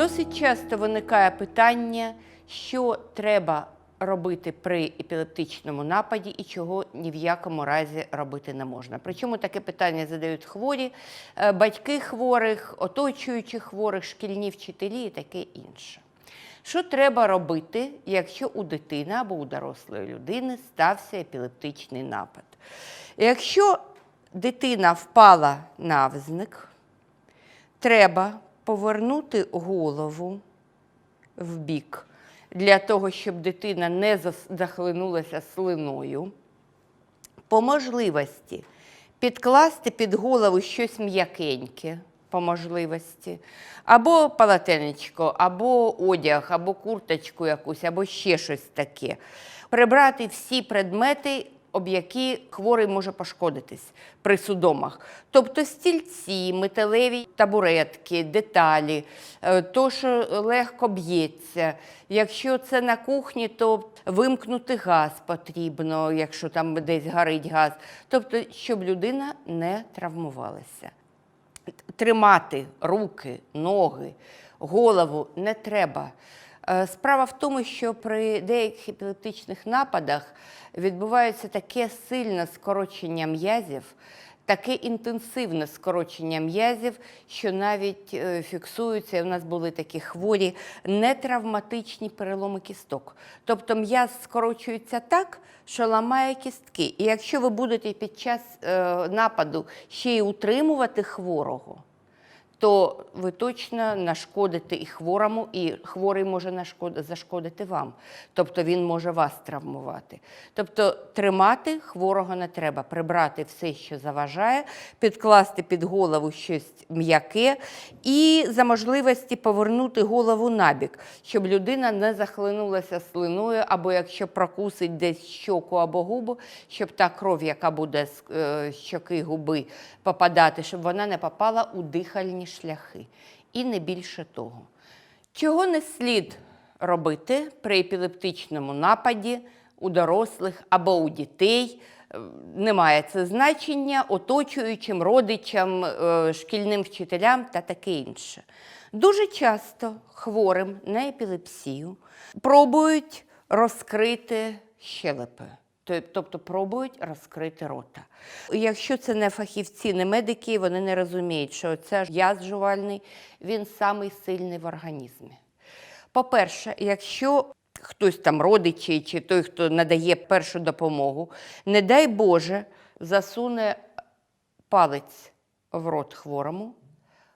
Досить часто виникає питання, що треба робити при епілептичному нападі і чого ні в якому разі робити не можна. Причому таке питання задають хворі, е, батьки хворих, оточуючі хворих, шкільні вчителі і таке інше. Що треба робити, якщо у дитини або у дорослої людини стався епілептичний напад? Якщо дитина впала навзник, треба повернути голову в бік для того, щоб дитина не захлинулася слиною. По можливості підкласти під голову щось м'якеньке, по можливості, або полотенечко, або одяг, або курточку якусь, або ще щось таке. Прибрати всі предмети, об які хворий може пошкодитись при судомах. Тобто стільці, металеві табуретки, деталі, е, то, що легко б'ється. Якщо це на кухні, то вимкнути газ потрібно, якщо там десь горить газ. Тобто, щоб людина не травмувалася. Тримати руки, ноги, голову не треба. Е, Справа в тому, що при деяких епілептичних нападах відбувається таке сильне скорочення м'язів, таке інтенсивне скорочення м'язів, що навіть е, фіксуються, в нас були такі хворі нетравматичні переломи кісток. Тобто м'яз скорочується так, що ламає кістки. І якщо ви будете під час е, нападу ще й утримувати хворого, то ви точно нашкодите і хворому, і хворий може зашкодити вам. Тобто він може вас травмувати. Тобто тримати хворого не треба, прибрати все, що заважає, підкласти під голову щось м'яке і за можливості повернути голову набік, щоб людина не захлинулася слиною, або якщо прокусить десь щоку або губу, щоб та кров, яка буде з е, щоки губи попадати, щоб вона не попала у дихальні шляхи. І не більше того. Чого не слід робити при епілептичному нападі у дорослих або у дітей? Е, Немає це значення оточуючим родичам, е, шкільним вчителям та таке інше. Дуже часто хворим на епілепсію пробують розкрити щелепи. Тоб- Тобто пробують розкрити рота. Якщо це не фахівці, не медики, вони не розуміють, що це яз жувальний, він самий сильний в організмі. По-перше, якщо хтось там родичі чи той, хто надає першу допомогу, не дай Боже, засуне палець в рот хворому,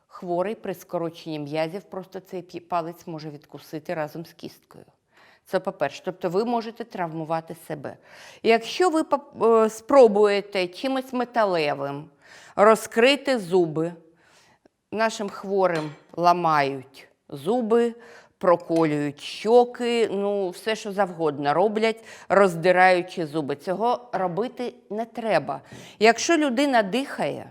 хворий при скороченні м'язів просто цей палець може відкусити разом з кісткою. Це по-перше, тобто ви можете травмувати себе. Якщо ви е, спробуєте чимось металевим розкрити зуби, нашим хворим ламають зуби, проколюють щоки, ну все, що завгодно роблять, роздираючи зуби. Цього робити не треба. Якщо людина дихає,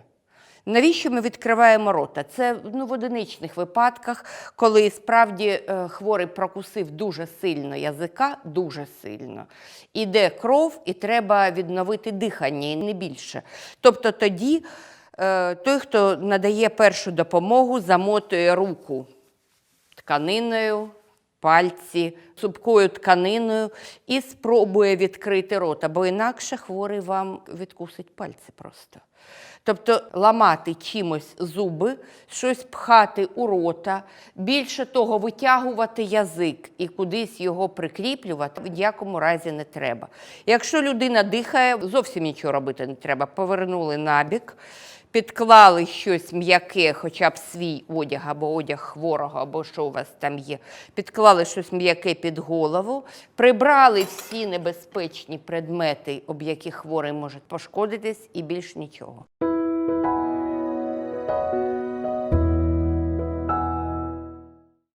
Навіщо ми відкриваємо рота? Це ну, в одиничних випадках, коли справді е, хворий прокусив дуже сильно язика, дуже сильно. Іде кров, і треба відновити дихання, і не більше. Тобто тоді е, той, хто надає першу допомогу, замотує руку тканиною, пальці, цупкою тканиною і спробує відкрити рота, бо інакше хворий вам відкусить пальці просто. Тобто ламати чимось зуби, щось пхати у рота, більше того, витягувати язик і кудись його прикріплювати в ніякому разі не треба. Якщо людина дихає, зовсім нічого робити не треба. Повернули набік, підклали щось м'яке, хоча б свій одяг або одяг хворого, або що у вас там є. Підклали щось м'яке під голову, прибрали всі небезпечні предмети, об які хворий може пошкодитись, і більш нічого.